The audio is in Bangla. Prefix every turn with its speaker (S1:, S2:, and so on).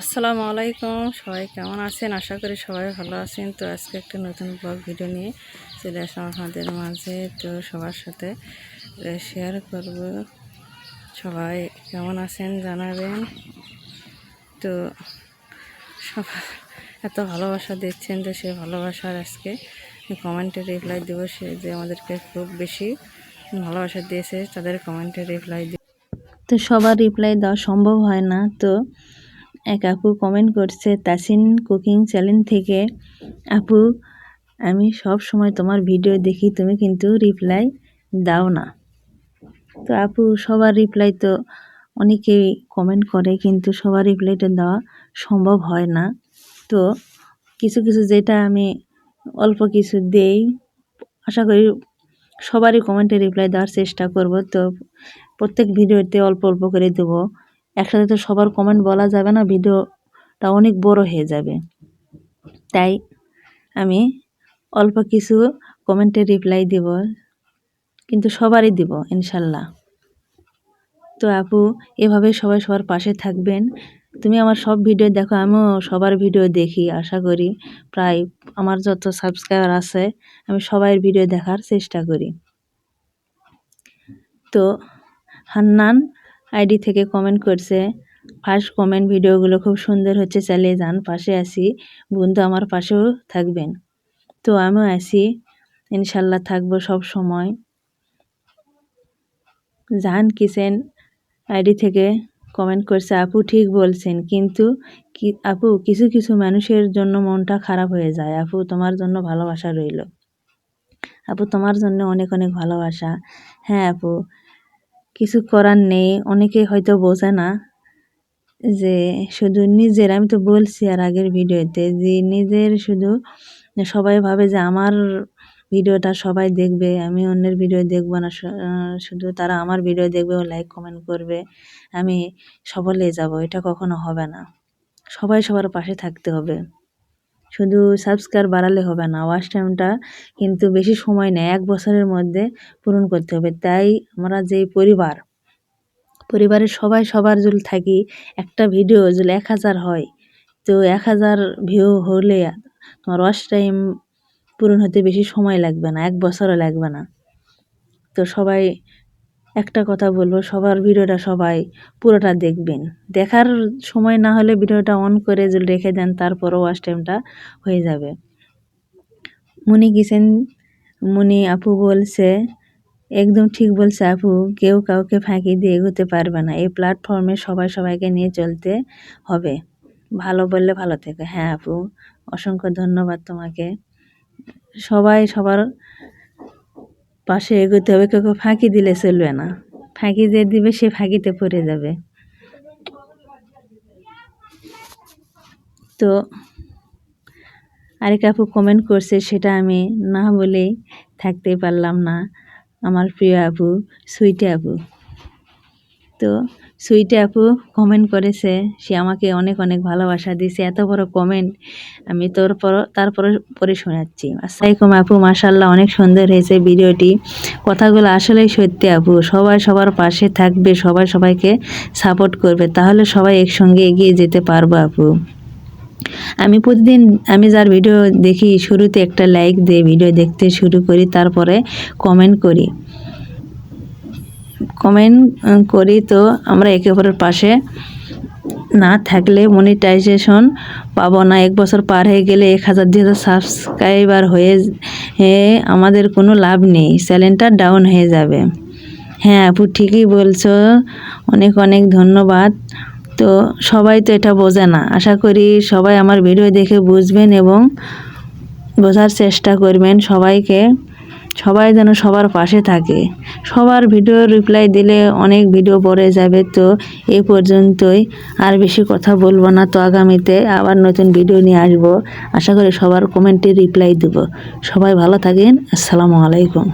S1: আসসালামু আলাইকুম। সবাই কেমন আছেন? আশা করি সবাই ভালো আছেন। তো আজকে একটা নতুন ব্লগ ভিডিও নিয়ে চলে আসলাম আপনাদের মাঝে। তো সবার সাথে শেয়ার করব। সবাই কেমন আছেন জানাবেন। তো সবার এত ভালোবাসা দিচ্ছেন তো সে ভালোবাসার আজকে কমেন্টে রিপ্লাই দেবো। সে যে আমাদেরকে খুব বেশি ভালোবাসা দিয়েছে, তাদের কমেন্টে রিপ্লাই তো সবার রিপ্লাই দেওয়া সম্ভব হয় না। তো এক আপু কমেন্ট করছে, তাসিন কুকিং চ্যানেল থেকে, আপু, আমি সব সময় তোমার ভিডিও দেখি, তুমি কিন্তু রিপ্লাই দাও না। তো আপু, সবার রিপ্লাই তো অনেকেই কমেন্ট করে, কিন্তু সবার রিপ্লাইটা দেওয়া সম্ভব হয় না। তো কিছু কিছু যেটা আমি অল্প কিছু দেই, আশা করি সবারই কমেন্টে রিপ্লাই দেওয়ার চেষ্টা করব। তো প্রত্যেক ভিডিওতে অল্প অল্প করে দেবো। একসাথে তো সবার কমেন্ট বলা যাবে না, ভিডিওটা অনেক বড় হয়ে যাবে। তাই আমি অল্প কিছু কমেন্টে রিপ্লাই দিব, কিন্তু সবারই দিব, ইনশাল্লাহ। তো আপু, এভাবে সবাই সবার পাশে থাকবেন। তুমি আমার সব ভিডিও দেখো, আমিও সবার ভিডিও দেখি, আশা করি। প্রায় আমার যত সাবস্ক্রাইবার আছে, আমি সবাই ভিডিও দেখার চেষ্টা করি। তো হান্নান আইডি থেকে কমেন্ট করছে। ফার্স্ট কমেন্ট ভিডিওগুলো খুব সুন্দর হচ্ছে, চালিয়ে যান, পাশে আসি বন্ধু আমার পাশেও থাকবেন। তো আমিও আসি ইনশাল্লাহ থাকব সব সময়। জাহান কিসেন? আইডি থেকে কমেন্ট করছে, আপু ঠিক বলছেন, কিন্তু কি, আপু কিছু কিছু মানুষের জন্য মনটা খারাপ হয়ে যায়। আপু তোমার জন্য ভালোবাসা রইল। আপু তোমার জন্য অনেক অনেক ভালোবাসা। হ্যাঁ আপু। কিছু করার নেই। অনেকে হয়তো বোঝে না যে শুধু নিজের, আমি তো বলছি আর আগের ভিডিওতে যে নিজের শুধু সবাই ভাবে যে আমার ভিডিওটা সবাই দেখবে, আমি অন্যের ভিডিও দেখব না শুধু তারা আমার ভিডিও দেখবে ও লাইক কমেন্ট করবে, আমি সফলে যাব, এটা কখনো হবে না। সবাই সবার পাশে থাকতে হবে। শুধু সাবস্ক্রাইব বাড়ালে হবে না ওয়াশ টাইমটা কিন্তু বেশি সময় নেয়, এক বছরের মধ্যে পূরণ করতে হবে। তাই আমরা যেই পরিবার, পরিবারের সবাই সবার যদি থাকি, একটা ভিডিও যদি এক হাজার হয়, তো এক হাজার ভিউ হলে তোমার ওয়াশ টাইম পূরণ হতে বেশি সময় লাগবে না, এক বছরও লাগবে না। তো সবাই একটা কথা বলব, সবার ভিডিওটা সবাই পুরোটা দেখবেন। দেখার সময় না হলে ভিডিওটা অন করে রেখে দেন, তারপরও ওয়াচ টাইমটা হয়ে যাবে। মুনি কিচেন মুনি আপু বলছে, একদম ঠিক বলছে আপু, কেউ কাউকে ফাঁকি দিয়ে এগোতে পারবে না। এই প্ল্যাটফর্মে সবাই সবাইকে নিয়ে চলতে হবে। ভালো বললে ভালো থেকে। হ্যাঁ আপু, অসংখ্য ধন্যবাদ তোমাকে। সবাই সবার পাশে এগোতে হবে, কেউ ফাঁকি দিলে চলবে না। ফাঁকি যে দিবে, সে ফাঁকিতে পড়ে যাবে। তো আরেক আপু কমেন্ট করছে, সেটা আমি না বলেই থাকতে পারলাম না। আমার প্রিয় আপু, সুইটে আপু। তো সুইটে আপু কমেন্ট করেছে, সে আমাকে অনেক অনেক ভালোবাসা দিয়েছে, এত বড় কমেন্ট আমি তোর পর তারপরে পরে শোনাচ্ছি। আসসালামাইকুম আপু মাসাল্লাহ অনেক সুন্দর হয়েছে ভিডিওটি। কথাগুলো আসলেই সত্যি আপু, সবাই সবার পাশে থাকবে, সবাই সবাইকে সাপোর্ট করবে, তাহলে সবাই একসঙ্গে এগিয়ে যেতে পারব আপু। আমি প্রতিদিন, আমি যার ভিডিও দেখি, শুরুতে একটা লাইক দিয়ে ভিডিও দেখতে শুরু করি, তারপরে কমেন্ট করি। কমেন্ট করি তো আমরা একে অপরের পাশে না থাকলে মনিটাইজেশন পাবো না। এক বছর পার হয়ে গেলে এক হাজার, দুই হাজার সাবস্ক্রাইবার হয়ে আমাদের কোনো লাভ নেই। চ্যানেলটা ডাউন হয়ে যাবে। হ্যাঁ আপু ঠিকই বলছো। অনেক অনেক ধন্যবাদ। তো সবাই তো এটা বোঝে না। আশা করি সবাই আমার ভিডিও দেখে বুঝবেন এবং বোঝার চেষ্টা করবেন সবাইকে। সবাই যেন সবার পাশে থাকে। সবার ভিডিও রিপ্লাই দিলে অনেক ভিডিও পড়ে যাবে তো এ পর্যন্তই। আর বেশি কথা বলব না তো আগামীতে আবার নতুন ভিডিও নিয়ে আসব। আশা করি সবার কমেন্টে রিপ্লাই দেবো। সবাই ভালো থাকেন। আসসালামু আলাইকুম।